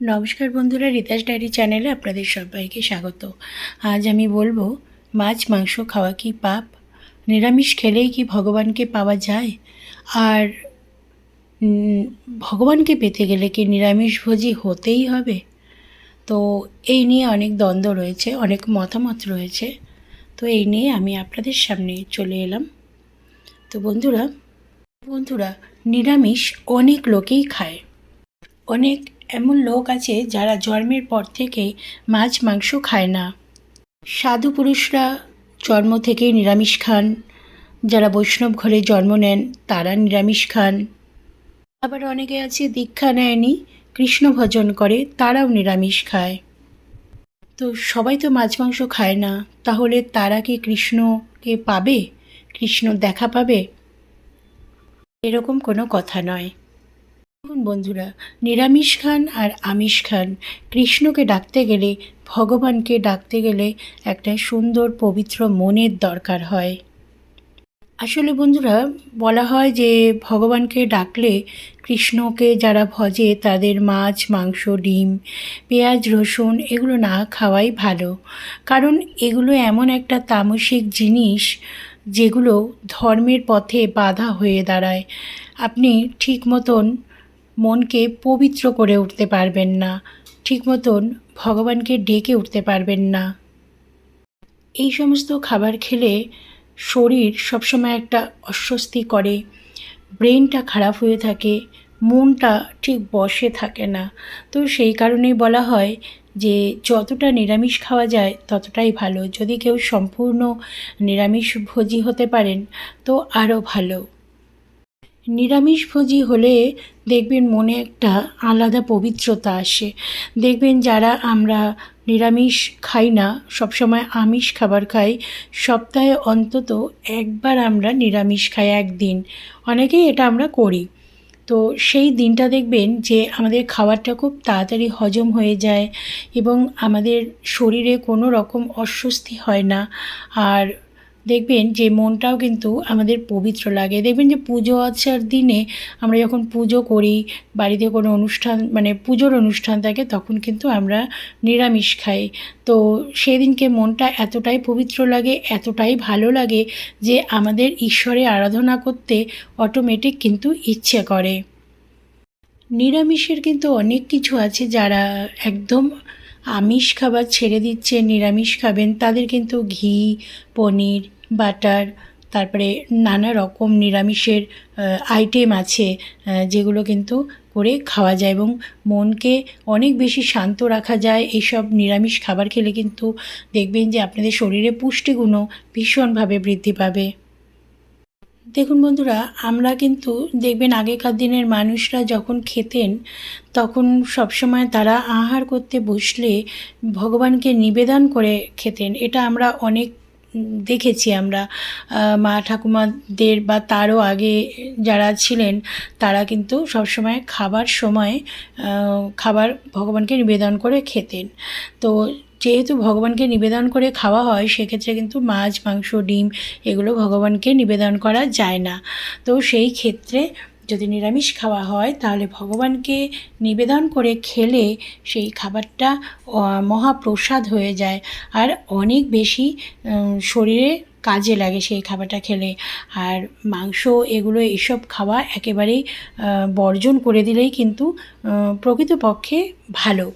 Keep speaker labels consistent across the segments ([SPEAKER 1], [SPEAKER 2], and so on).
[SPEAKER 1] নমস্কার বন্ধুরা রিতাস ডায়েরি চ্যানেলে আপনাদের সবাইকে স্বাগত। আজ আমি বলব, মাছ, মাংস খাওয়া কি পাপ? নিরামিষ খেলেই কি ভগবানকে পাওয়া যায়? আর ভগবানকে পেতে গেলে কি নিরামিষভোজী হতেই হবে? তো এই নিয়ে অনেক দ্বন্দ্ব রয়েছে, অনেক মতামত রয়েছে। তো এই নিয়ে আমি আপনাদের সামনে চলে এলাম। তো বন্ধুরা বন্ধুরা, নিরামিষ অনেক লোকেই খায়। অনেক এমন লোক আছে যারা জন্মের পর থেকে মাছ, মাংস খায় না। সাধু পুরুষরা জন্ম থেকেই নিরামিষ খান। যারা বৈষ্ণব ঘরে জন্ম নেন, তারা নিরামিষ খান। আবার অনেকে আছে দীক্ষা নেয়নি, কৃষ্ণ ভজন করে, তারাও নিরামিষ খায়। তো সবাই তো মাছ, মাংস খায় না, তাহলে তারা কি কৃষ্ণকে পাবে? কৃষ্ণ দেখা পাবে? এরকম কোনো কথা নয়। বন্ধুরা, নিরামিষ খান আর আমিষ খান। কৃষ্ণকে ডাকতে গেলে, ভগবানকে ডাকতে গেলে একটা সুন্দর, পবিত্র মনের দরকার হয়। আসলে বন্ধুরা, বলা হয় যে ভগবানকে ডাকলে কৃষ্ণকে যারা ভজে তাদের মাছ, মাংস, ডিম, পেঁয়াজ, রসুন এগুলো না খাওয়াই ভালো। কারণ এগুলো এমন একটা তামসিক জিনিস যেগুলো ধর্মের পথে বাধা হয়ে দাঁড়ায়। আপনি ঠিক মতন মনকে পবিত্র করে উঠতে পারবেন না। ঠিক মতন ভগবানকে ডেকে উঠতে পারবেন না। এই সমস্ত খাবার খেলে শরীর সবসময় একটা অস্বস্তি করে। ব্রেনটা খারাপ হয়ে থাকে, মনটা ঠিক বসে থাকে না। তো সেই কারণেই বলা হয় যে, যতটা নিরামিষ খাওয়া যায় ততটাই ভালো। যদি কেউ সম্পূর্ণ নিরামিষভোজী হতে পারেন, তো আরও ভালো। নিরামিষভোজী হলে দেখবেন মনে একটা আলাদা পবিত্রতা আসে। দেখবেন যারা আমরা নিরামিষ খাই না, সবসময় আমিষ খাবার খাই, সপ্তাহে অন্তত একবার আমরা নিরামিষ খাই একদিন। অনেকেই এটা আমরা করি। তো সেই দিনটা দেখবেন যে আমাদের খাবারটা খুব তাড়াতাড়ি হজম হয়ে যায় এবং আমাদের শরীরে কোনো রকম অস্বস্তি হয় না। আর দেখবেন যে মনটাও কিন্তু আমাদের পবিত্র লাগে। দেখবেন যে পুজো আচার দিনে আমরা যখন পুজো করি, বাড়িতে কোনো অনুষ্ঠান মানে পুজোর অনুষ্ঠান থাকে, তখন কিন্তু আমরা নিরামিষ খাই। তো সেদিনকে মনটা এতটাই পবিত্র লাগে, এতটাই ভালো লাগে যে আমাদের ঈশ্বরে আরাধনা করতে অটোমেটিক কিন্তু ইচ্ছে করে। নিরামিষের কিন্তু অনেক কিছু আছে যারা একদম আমিষ খাবার ছেড়ে দিচ্ছে, নিরামিষ খাবেন, তাদের কিন্তু ঘি, পনির বাটার, তারপরে নানা রকম নিরামিষের আইটেম আছে যেগুলো কিন্তু করে খাওয়া যায় এবং মনকে অনেক বেশি শান্ত রাখা যায়। এইসব নিরামিষ খাবার খেলে কিন্তু দেখবেন যে আপনাদের শরীরে পুষ্টিগুণও ভীষণভাবে বৃদ্ধি পাবে। দেখুন বন্ধুরা, আমরা কিন্তু দেখবেন আগেকার দিনের মানুষরা যখন খেতেন, তখন সবসময় তারা আহার করতে বসলে ভগবানকে নিবেদন করে খেতেন। এটা আমরা অনেক দেখেছি আমরা। মা ঠাকুমাদের বা তারও আগে যারা ছিলেন, তারা কিন্তু সবসময় খাবার সময় খাবার ভগবানকে নিবেদন করে খেতেন। তো যেহেতু ভগবানকে নিবেদন করে খাওয়া হয়, সেক্ষেত্রে কিন্তু মাছ, মাংস, ডিম এগুলো ভগবানকে নিবেদন করা যায় না। তো সেই ক্ষেত্রে যদি নিরামিষ খাওয়া হয়, তাহলে ভগবানকে নিবেদন করে খেলে সেই খাবারটা মহাপ্রসাদ হয়ে যায়। আর অনেক বেশি শরীরে কাজে লাগে সেই খাবারটা খেলে। আর মাংস এগুলো এসব খাওয়া একেবারেই বর্জন করে দিলেই কিন্তু প্রকৃতপক্ষে ভালো।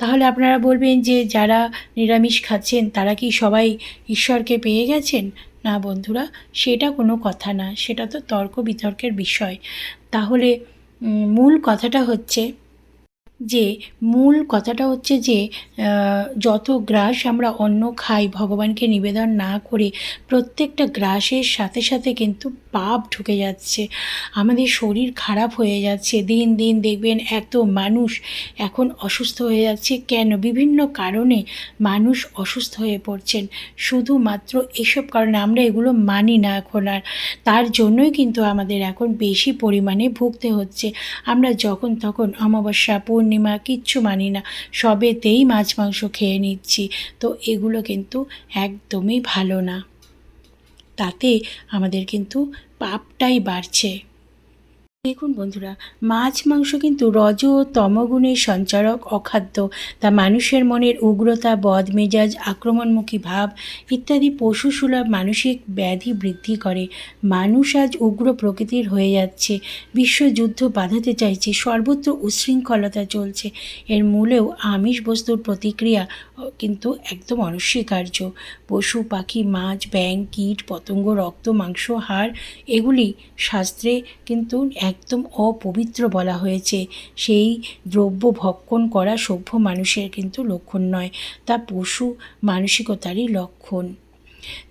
[SPEAKER 1] তাহলে আপনারা বলবেন যে, যারা নিরামিষ খাচ্ছেন, তারা কি সবাই ঈশ্বরকে পেয়ে গেছেন? না বন্ধুরা, সেটা কোনো কথা না, সেটা তো তর্ক বিতর্কের বিষয়। তাহলে মূল কথাটা হচ্ছে যে, মূল কথাটা হচ্ছে যে যত গ্রাস আমরা অন্য খাই, ভগবানকে নিবেদন না করে, প্রত্যেকটা গ্রাসের সাথে সাথে কিন্তু পাপ ঢুকে যাচ্ছে, আমাদের শরীর খারাপ হয়ে যাচ্ছে, দিন দিন দেখবেন এত মানুষ এখন অসুস্থ হয়ে যাচ্ছে। কেন? বিভিন্ন কারণে মানুষ অসুস্থ হয়ে পড়ছেন। শুধুমাত্র এসব কারণে আমরা এগুলো মানি না এখন আর। তার জন্যই কিন্তু আমাদের এখন বেশি পরিমাণে ভুগতে হচ্ছে। আমরা যখন তখন অমাবস্যা, পূর্ণিমা কিচ্ছু মানি না। সবেতেই মাছ মাংস খেয়ে নিচ্ছি। তো এগুলো কিন্তু একদমই ভালো না। তাতে আমাদের কিন্তু পাপটাই বাড়ছে। দেখুন বন্ধুরা, মাছ, মাংস কিন্তু রজ তমগুণের সঞ্চারক অখাদ্য। তা মানুষের মনের উগ্রতা, বদমেজাজ, আক্রমণমুখী ভাব ইত্যাদি পশুসুলভ মানসিক ব্যাধি বৃদ্ধি করে। মানুষ আজ উগ্র প্রকৃতির হয়ে যাচ্ছে। বিশ্বযুদ্ধ বাঁধাতে চাইছে, সর্বত্র উচ্ছৃঙ্খলতা চলছে। এর মূলেও আমিষ বস্তুর প্রতিক্রিয়া কিন্তু একদম অনস্বীকার্য। পশু, পাখি, মাছ ব্যাং কীট, পতঙ্গ, রক্ত, মাংস, হাড়, এগুলি শাস্ত্রে কিন্তু একদম অপবিত্র বলা হয়েছে। সেই দ্রব্য ভক্ষণ করা সভ্য মানুষের কিন্তু লক্ষণ নয়, তা পশু মানসিকতারই লক্ষণ।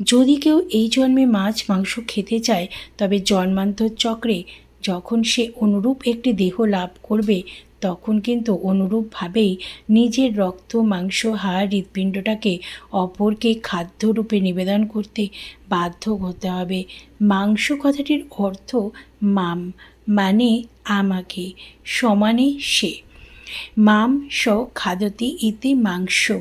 [SPEAKER 1] যদি কেউ এই জন্মে মাছ, মাংস খেতে চায়, তবে জন্মান্তর চক্রে যখন সে অনুরূপ একটি দেহ লাভ করবে তখন কিন্তু অনুরূপভাবেই নিজের রক্ত, মাংস, হাড়, হৃৎপিণ্ডটাকে অপরকে খাদ্যরূপে নিবেদন করতে বাধ্য হতে হবে। মাংস কথাটির অর্থ মাম মানে আমাকে সমানে সে মাম স খাদতি ইতি মাংস।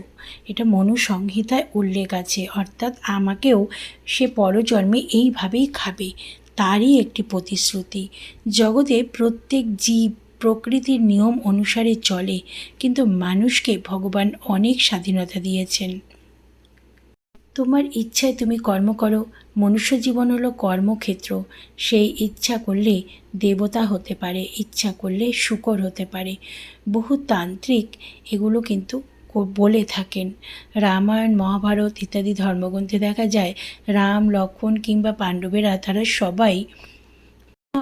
[SPEAKER 1] এটা মনুসংহিতায় উল্লেখ আছে, অর্থাৎ আমাকেও সে পরজন্মে এইভাবেই খাবে, তারই একটি প্রতিশ্রুতি। জগতে প্রত্যেক জীব প্রকৃতির নিয়ম অনুসারে চলে, কিন্তু মানুষকে ভগবান অনেক স্বাধীনতা দিয়েছেন। তোমার ইচ্ছায় তুমি কর্ম করো, মনুষ্য জীবন হলো কর্মক্ষেত্র। সেই ইচ্ছা করলে দেবতা হতে পারে, ইচ্ছা করলে শুকর হতে পারে। বহু তান্ত্রিক এগুলো কিন্তু বলে থাকেন। রামায়ণ, মহাভারত ইত্যাদি ধর্মগ্রন্থে দেখা যায়, রাম, লক্ষ্মণ কিংবা পাণ্ডবেরা, তারা সবাই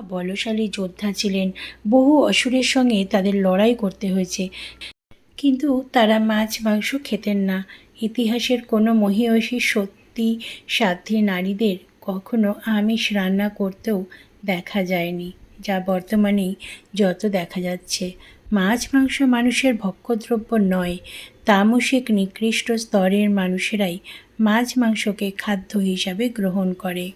[SPEAKER 1] বলশালী যোদ্ধা ছিলেন। বহু অসুরের সঙ্গে তাদের লড়াই করতে হয়েছে। কিন্তু তারা মাছ, মাংস খেতেন না। ইতিহাসের কোনো মহিয়সী সত্যি সাধ্যী নারীদের কখনো আমিষ রান্না করতেও দেখা যায়নি, যা বর্তমানেই যত দেখা যাচ্ছে। মাছ, মাংস মানুষের ভক্ষদ্রব্য নয়, তামসিক নিকৃষ্ট স্তরের মানুষেরাই মাছ, মাংসকে খাদ্য হিসাবে গ্রহণ করে।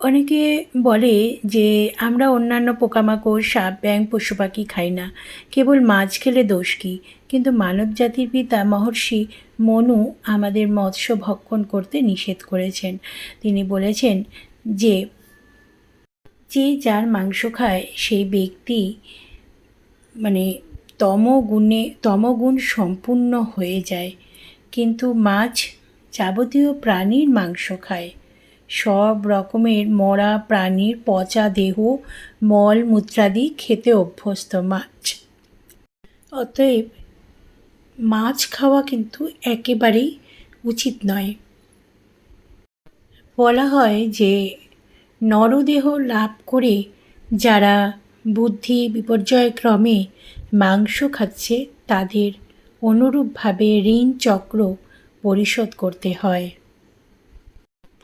[SPEAKER 1] অনেকে বলে যে, আমরা অন্যান্য পোকামাকড়, সাপ ব্যাং পশু পাখি খাই না। কেবল মাছ খেলে দোষ কী? কিন্তু মানব জাতির পিতা মহর্ষি মনু আমাদের মৎস্য ভক্ষণ করতে নিষেধ করেছেন। তিনি বলেছেন যে যে যার মাংস খায়, সেই ব্যক্তি মানে তমগুণে, তমগুণ সম্পূর্ণ হয়ে যায়। কিন্তু মাছ যাবতীয় প্রাণীর মাংস খায়। সব রকমের মরা প্রাণীর পচা দেহ, মল মূত্রাদি খেতে অভ্যস্ত মাছ। অতএব মাছ খাওয়া কিন্তু একেবারেই উচিত নয়। বলা হয় যে নরদেহ লাভ করে যারা বুদ্ধি বিপর্যয় ক্রমে মাংস খাচ্ছে, তাদের অনুরূপভাবে ঋণ চক্র পরিশোধ করতে হয়।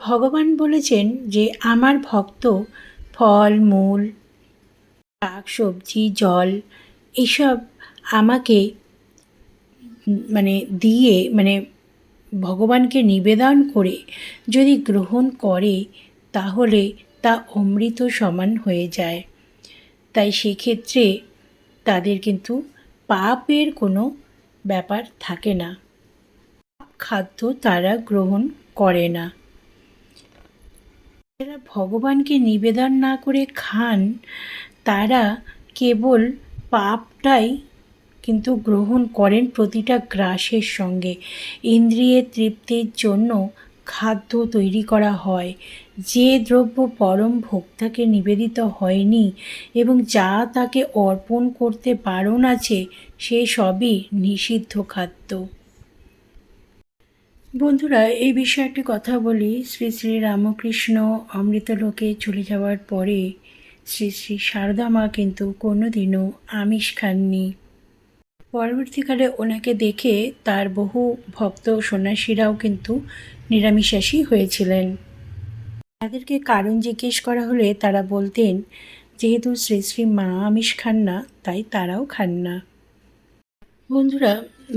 [SPEAKER 1] ভগবান বলেছেন যে আমার ভক্ত ফল, মূল, শাক, সবজি, জল এসব আমাকে মানে দিয়ে মানে ভগবানকে নিবেদন করে যদি গ্রহণ করে তাহলে তা অমৃত সমান হয়ে যায়। তাই সেক্ষেত্রে তাদের কিন্তু পাপের কোনো ব্যাপার থাকে না। খাদ্য তারা গ্রহণ করে না। যারা ভগবানকে নিবেদন না করে খান, তারা কেবল পাপটাই কিন্তু গ্রহণ করেন প্রতিটা গ্রাসের সঙ্গে। ইন্দ্রিয়ের তৃপ্তির জন্য খাদ্য তৈরি করা হয়। যে দ্রব্য পরম ভোক্তাকে নিবেদিত হয়নি এবং যা তাকে অর্পণ করতে বারণ আছে, সে সবই নিষিদ্ধ খাদ্য। বন্ধুরা, এই বিষয়ে একটি কথা বলি। শ্রী শ্রী রামকৃষ্ণ অমৃতলোকে চলে যাওয়ার পরে শ্রী শ্রী সারদা মা কিন্তু কোনো দিনও আমিষ খাননি। পরবর্তীকালে ওনাকে দেখে তার বহু ভক্ত সন্ন্যাসীরাও কিন্তু নিরামিষাসী হয়েছিলেন। তাদেরকে কারণ জিজ্ঞেস করা হলে তারা বলতেন, যেহেতু শ্রী শ্রী মা আমিষ খান না, তাই তারাও খান না। বন্ধুরা,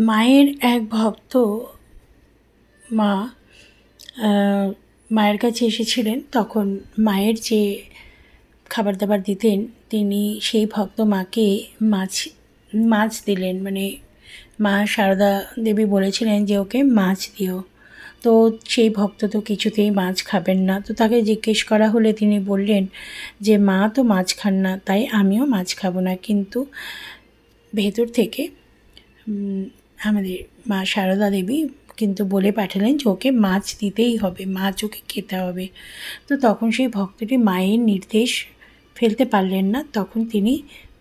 [SPEAKER 1] মায়ের এক ভক্ত মা মায়ের কাছে এসেছিলেন। তখন মায়ের যে খাবার দাবার দিতেন, তিনি সেই ভক্ত মাকে মাছ মাছ দিলেন। মানে মা সারদা দেবী বলেছিলেন যে, ওকে মাছ দিও। তো সেই ভক্ত তো কিছুতেই মাছ খাবেন না। তো তাকে জিজ্ঞেস করা হলে তিনি বললেন যে, মা তো মাছ খান না, তাই আমিও মাছ খাব না। কিন্তু ভেতর থেকে আমাদের মা সারদা দেবী কিন্তু বলে পাঠালেন যে ওকে মাছ দিতেই হবে, মাছ ওকে খেতে হবে। তো তখন সেই ভক্তটি মায়ের নির্দেশ ফেলতে পারলেন না। তখন তিনি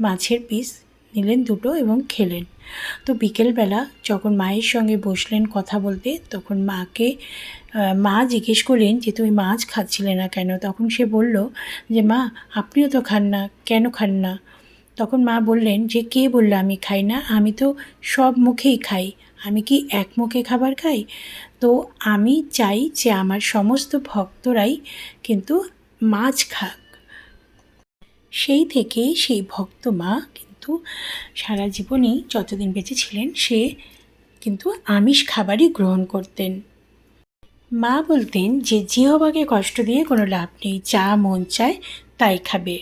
[SPEAKER 1] মাছের পিস নিলেন দুটো এবং খেলেন। তো বিকেলবেলা যখন মায়ের সঙ্গে বসলেন কথা বলতে, তখন মাকে মা জিজ্ঞেস করলেন যে, তুমি মাছ খাচ্ছিলে না কেন? তখন সে বলল যে, মা, আপনিও তো খান না, কেন খান না? তখন মা বললেন যে, কে বলল আমি খাই না? আমি তো সব মুখেই খাই। আমি কি এক মুখে খাবার খাই? তো আমি চাই যে আমার সমস্ত ভক্তরাই কিন্তু মাছ খাক। সেই থেকে সেই ভক্ত মা কিন্তু সারা জীবনই যতদিন বেঁচে ছিলেন, সে কিন্তু আমিষ খাবারই গ্রহণ করতেন। মা বলতেন যে, জিহবাকে কষ্ট দিয়ে কোনো লাভ নেই, যা মন চায় তাই খাবে।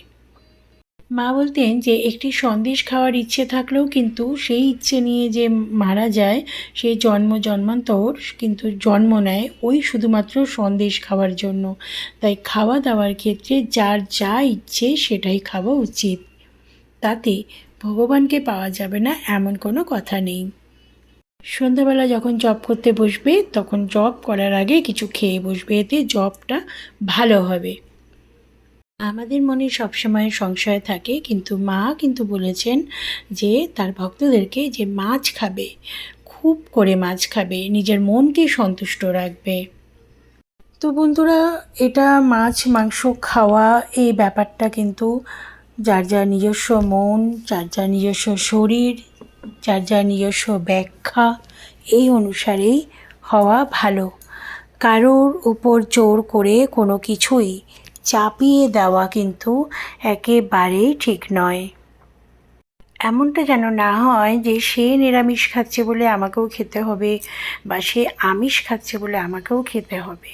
[SPEAKER 1] মা বলতেন যে, একটি সন্দেশ খাওয়ার ইচ্ছে থাকলেও কিন্তু সেই ইচ্ছে নিয়ে যে মারা যায় সেই জন্ম জন্মান্তর কিন্তু জন্ম নেয় ওই শুধুমাত্র সন্দেশ খাওয়ার জন্য। তাই খাওয়া দাওয়ার ক্ষেত্রে যার যা ইচ্ছে সেটাই খাওয়া উচিত। তাতে ভগবানকে পাওয়া যাবে না এমন কোনো কথা নেই। সন্ধ্যাবেলা যখন জব করতে বসবে, তখন জব করার আগে কিছু খেয়ে বসবে, এতে জবটা ভালো হবে। আমাদের মনে সবসময় সংশয় থাকে, কিন্তু মা কিন্তু বলেছেন যে তার ভক্তদেরকে যে মাছ খাবে, খুব করে মাছ খাবে, নিজের মনকে সন্তুষ্ট রাখবে। তো বন্ধুরা, এটা মাছ, মাংস খাওয়া এই ব্যাপারটা কিন্তু যার যার নিজস্ব মন, যার যার নিজস্ব শরীর, যার যার নিজস্ব ব্যাখ্যা, এই অনুসারেই হওয়া ভালো। কারোর উপর জোর করে কোনো কিছুই চাপিয়ে দেওয়া কিন্তু একেবারেই ঠিক নয়। এমনটা যেন না হয় যে সে নিরামিষ খাচ্ছে বলে আমাকেও খেতে হবে বা সে আমিষ খাচ্ছে বলে আমাকেও খেতে হবে।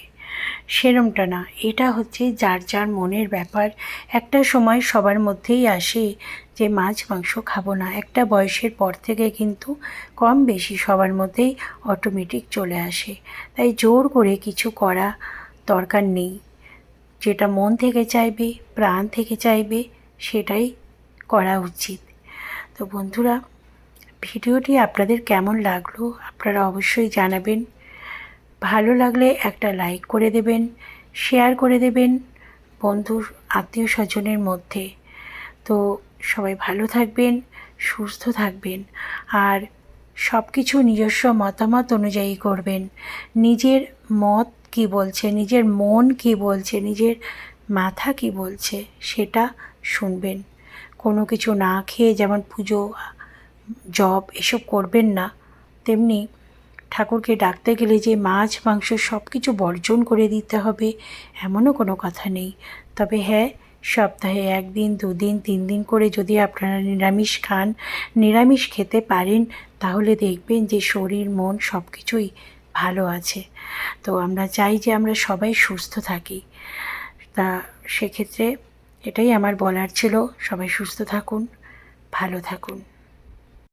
[SPEAKER 1] সেরমটা না, এটা হচ্ছে যার যার মনের ব্যাপার। একটা সময় সবার মধ্যেই আসে যে মাছ, মাংস খাব না। একটা বয়সের পর থেকে কিন্তু কম বেশি সবার মধ্যেই অটোমেটিক চলে আসে। তাই জোর করে কিছু করা দরকার নেই। যেটা মন থেকে চাইবে, প্রাণ থেকে চাইবে, সেটাই করা উচিত। তো বন্ধুরা, ভিডিওটি আপনাদের কেমন লাগল আপনারা অবশ্যই জানাবেন। ভালো লাগলে একটা লাইক করে দেবেন, শেয়ার করে দেবেন বন্ধুর আত্মীয় স্বজনের মধ্যে। তো সবাই ভালো থাকবেন, সুস্থ থাকবেন আর সব কিছু নিজস্ব মতামত অনুযায়ী করবেন। নিজের মত কি বলছে, নিজের মন কি বলছে, নিজের মাথা কি বলছে, সেটা শুনবেন। কোনো কিছু না খেয়ে যেমন পুজো, জব এসব করবেন না, তেমনি ঠাকুরকে ডাকতে গেলে যে মাছ, মাংস সব কিছু বর্জন করে দিতে হবে, এমনও কোনো কথা নেই। তবে হ্যাঁ সপ্তাহে একদিন, দুদিন তিন দিন করে যদি আপনারা নিরামিষ খান, নিরামিষ খেতে পারেন, তাহলে দেখবেন যে শরীর, মন সব কিছুই ভালো আছে। তো আমরা চাই যে আমরা সবাই সুস্থ থাকি। তা সেক্ষেত্রে এটাই আমার বলার ছিল। সবাই সুস্থ থাকুন, ভালো থাকুন।